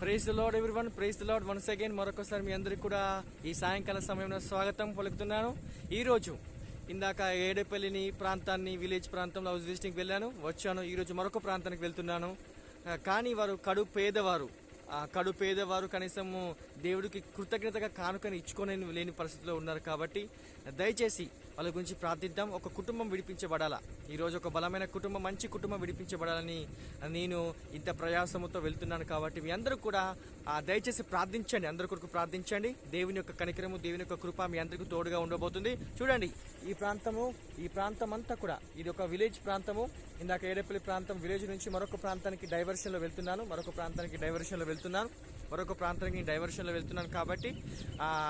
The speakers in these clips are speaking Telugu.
Praise the lord every one praise the lord once again మరొకసారి మీ అందరికి కూడా ఈ సాయంకాల సమయంలో స్వాగతం పలుకుతున్నాను. ఈరోజు ఇందాక ఏడేపల్లిని ప్రాంతాన్ని విలేజ్ ప్రాంతంలో హౌస్ విజిటింగ్ వెళ్ళాను. వచ్చాను. ఈరోజు మరొక ప్రాంతానికి వెళ్తున్నాను. కానీ వారు కడు పేదవారు. కడు పేదవారు కనీసము దేవుడికి కృతజ్ఞతగా కానుకని ఇచ్చుకొని లేని పరిస్థితిలో ఉన్నారు కాబట్టి దయచేసి వాళ్ళ గురించి ప్రార్థిద్దాం. ఒక కుటుంబం విడిపించబడాలా? ఈరోజు ఒక బలమైన కుటుంబం మంచి కుటుంబం విడిపించబడాలని నేను ఇంత ప్రయాసముతో వెళ్తున్నాను కాబట్టి మీ అందరూ కూడా దయచేసి ప్రార్థించండి. అందరి కొరకు ప్రార్థించండి. దేవుని యొక్క కనికరము దేవుని యొక్క కృప మీ అందరికీ తోడుగా ఉండబోతుంది. చూడండి ఈ ప్రాంతము ఈ ప్రాంతం అంతా కూడా ఇది ఒక విలేజ్ ప్రాంతము. ఇందాక ఏడపల్లి ప్రాంతం విలేజ్ నుంచి మరొక ప్రాంతానికి డైవర్షన్లో వెళ్తున్నాను. మరొక ప్రాంతానికి డైవర్షన్లో వెళ్తున్నాను. మరొక ప్రాంతానికి డైవర్షన్లో వెళ్తున్నాను కాబట్టి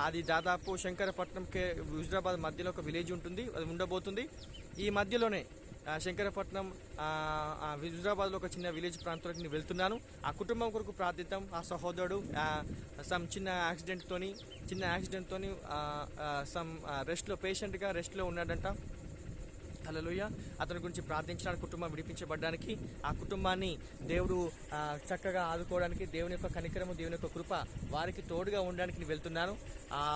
అది దాదాపు శంకరపట్నం కే హుజరాబాద్ మధ్యలో ఒక విలేజ్ ఉంటుంది అది ఉండబోతుంది. ఈ మధ్యలోనే శంకరపట్నం హుజరాబాద్లో ఒక చిన్న విలేజ్ ప్రాంతానికి నేను వెళ్తున్నాను. ఆ కుటుంబం కొరకు ప్రార్థిద్దాం. ఆ సహోదరుడు సమ్ చిన్న యాక్సిడెంట్తోని చిన్న యాక్సిడెంట్తోని సమ్ రెస్ట్లో పేషెంట్గా రెస్ట్లో ఉన్నాడంట. హల్లెలూయా. అతని గురించి ప్రార్థించడానికి కుటుంబం విడిపించబడడానికి ఆ కుటుంబాన్ని దేవుడు చక్కగా ఆదుకోవడానికి దేవుని యొక్క కనికరము దేవుని యొక్క కృప వారికి తోడుగా ఉండడానికి నేను వెళ్తున్నాను.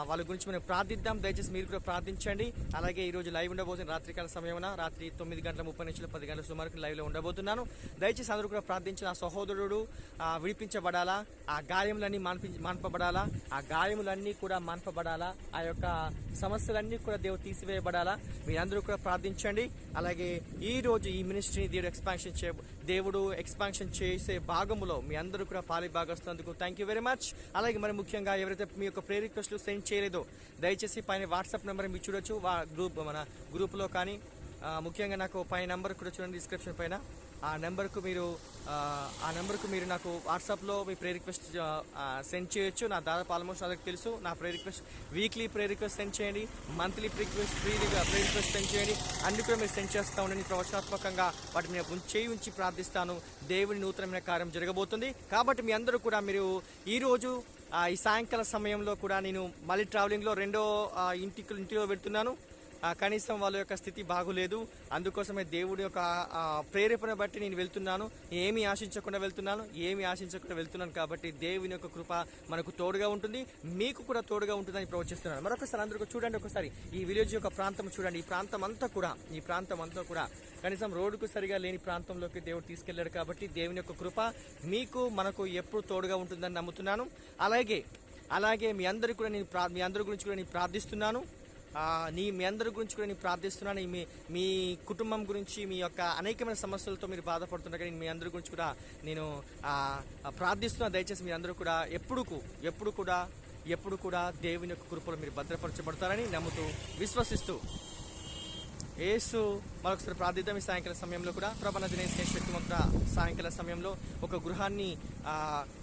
వాళ్ళ గురించి మనం ప్రార్థిద్దాం. దయచేసి మీరు కూడా ప్రార్థించండి. అలాగే ఈ రోజు లైవ్ ఉండబోతున్న రాత్రికాల సమయమున రాత్రి తొమ్మిది గంటల ముప్పై నిమిషాలు పది గంటల సుమారుకు లైవ్లో ఉండబోతున్నాను. దయచేసి అందరూ కూడా ప్రార్థించిన ఆ సహోదరుడు విడిపించబడాలా? ఆ గాయములన్నీ మాన్పి మాన్పబడాలా? ఆ గాయములన్నీ కూడా మాన్పబడాలా? ఆ యొక్క సమస్యలన్నీ కూడా దేవుడు తీసివేయబడాలా? మీరందరూ కూడా ప్రార్థించండి. అలాగే ఈ రోజు ఈ మినిస్ట్రీని దేవుడు ఎక్స్పాన్షన్ చే దేవుడు ఎక్స్పాన్షన్ చేసే భాగములో మీ అందరూ కూడా పాలి భాగస్తున్నందుకు థ్యాంక్ యూ వెరీ మచ్ అలాగే మరి ముఖ్యంగా ఎవరైతే మీ యొక్క ప్రే రిక్వెస్ట్లు సెండ్ చేయలేదో దయచేసి పైన వాట్సాప్ నెంబర్ మీరు చూడొచ్చు. వా గ్రూప్ మన గ్రూప్లో కానీ ముఖ్యంగా నాకు పై నెంబర్ కూడా చూడండి డిస్క్రిప్షన్ పైన. ఆ నెంబర్కు మీరు ఆ, నెంబర్కు మీరు నాకు వాట్సాప్లో మీ ప్రే రిక్వెస్ట్ సెండ్ చేయొచ్చు. నా దాదాపు ఆల్మోస్ట్ అందరికి తెలుసు. నా pray request weekly pray request send చేయండి. మంత్లీ ప్రీ రిక్వెస్ట్ ఫ్రీగా ప్రే రిక్వెస్ట్ సెండ్ చేయండి. అన్ని కూడా మీరు సెండ్ చేస్తూ ఉండండి. ప్రవచనాత్మకంగా వాటి మీద ఉంచి- ఉంచి ప్రార్థిస్తాను. దేవుని నూతనమైన కార్యం జరగబోతుంది. కాబట్టి మీ అందరూ కూడా మీరు ఈరోజు ఈ సాయంకాల సమయంలో కూడా నేను మళ్ళీ ట్రావెలింగ్లో రెండో ఇంటికి ఇంటిలో పెడుతున్నాను కనీసం వాళ్ళ యొక్క స్థితి బాగులేదు. అందుకోసమే దేవుడి యొక్క ప్రేరేపణ బట్టి నేను వెళ్తున్నాను. ఏమి ఆశించకుండా వెళ్తున్నాను. ఏమి ఆశించకుండా వెళ్తున్నాను కాబట్టి దేవుని యొక్క కృప మనకు తోడుగా ఉంటుంది. మీకు కూడా తోడుగా ఉంటుందని ప్రవచిస్తున్నాను. మరొకసారి అందరూ చూడండి ఒకసారి. ఈ విలేజ్ యొక్క ప్రాంతం చూడండి. ఈ ప్రాంతం అంతా కూడా ఈ ప్రాంతం అంతా కూడా కనీసం రోడ్డుకు సరిగా లేని ప్రాంతంలోకి దేవుడు తీసుకెళ్ళాడు కాబట్టి దేవుని యొక్క కృప మీకు మనకు ఎప్పుడు తోడుగా ఉంటుందని నమ్ముతున్నాను. అలాగే అలాగే మీ అందరికీ కూడా నేను మీ అందరి గురించి కూడా నేను ప్రార్థిస్తున్నాను. నీ మీ అందరి గురించి కూడా నేను ప్రార్థిస్తున్నాను. మీ మీ కుటుంబం గురించి మీ యొక్క అనేకమైన సమస్యలతో మీరు బాధపడుతుండగా కానీ మీ అందరి గురించి కూడా నేను ప్రార్థిస్తున్నా. దయచేసి మీ అందరూ కూడా ఎప్పుడుకు ఎప్పుడు కూడా ఎప్పుడు కూడా దేవుని యొక్క కృపలో మీరు భద్రపరచబడతారని నమ్ముతూ విశ్వసిస్తూ ఏసు మరొకసారి ప్రార్థిద్దాం. ఈ సాయంకాల సమయంలో కూడా ప్రభాన దినేష్ శక్తివంత సాయంకాల సమయంలో ఒక గృహాన్ని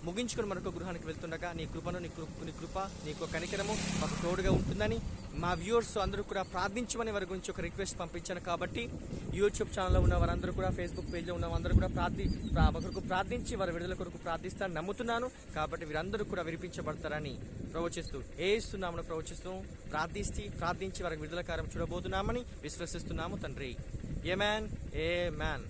ముగించుకొని మరొక గృహానికి వెళ్తుండగా నీ కృపను నీ కృప నీ కృప నీకు కనికరము మాకు తోడుగా ఉంటుందని మా వ్యూవర్స్ అందరూ కూడా ప్రార్థించమని వారి గురించి ఒక రిక్వెస్ట్ పంపించాను కాబట్టి యూట్యూబ్ ఛానల్లో ఉన్న వారందరూ కూడా ఫేస్బుక్ పేజ్లో ఉన్న వారందరూ కూడా ప్రార్థి ఒకరికి ప్రార్థించి వారి విడుదల కొరకు ప్రార్థిస్తారని నమ్ముతున్నాను కాబట్టి వీరందరూ కూడా వినిపించబడతారని ప్రవచిస్తూ ఏస్తున్నామని ప్రవచిస్తూ ప్రార్థిస్తే ప్రార్థించి వారికి విడుదల కార్యం చూడబోతున్నామని విశ్వసిస్తున్నాము తండ్రి. ఏ మ్యాన్ ఏ మ్యాన్